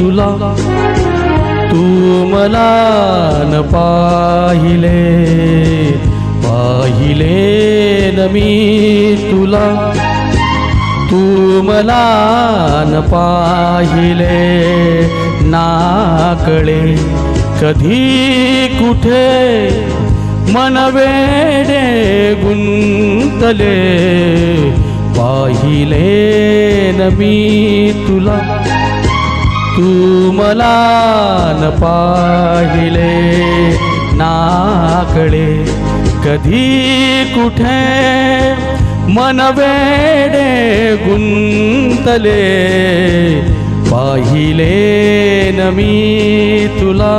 तुला. तू मला न पाहिले पाहिले न मी तुला. तू मला न पाहिले नाकळे कधी कुठे मनवेडे गुंतले. पाहिले मी तुला तू मला न पाहिले नाकडे कधी कुठे मनवेडे गुंतले पाहिले न मी तुला.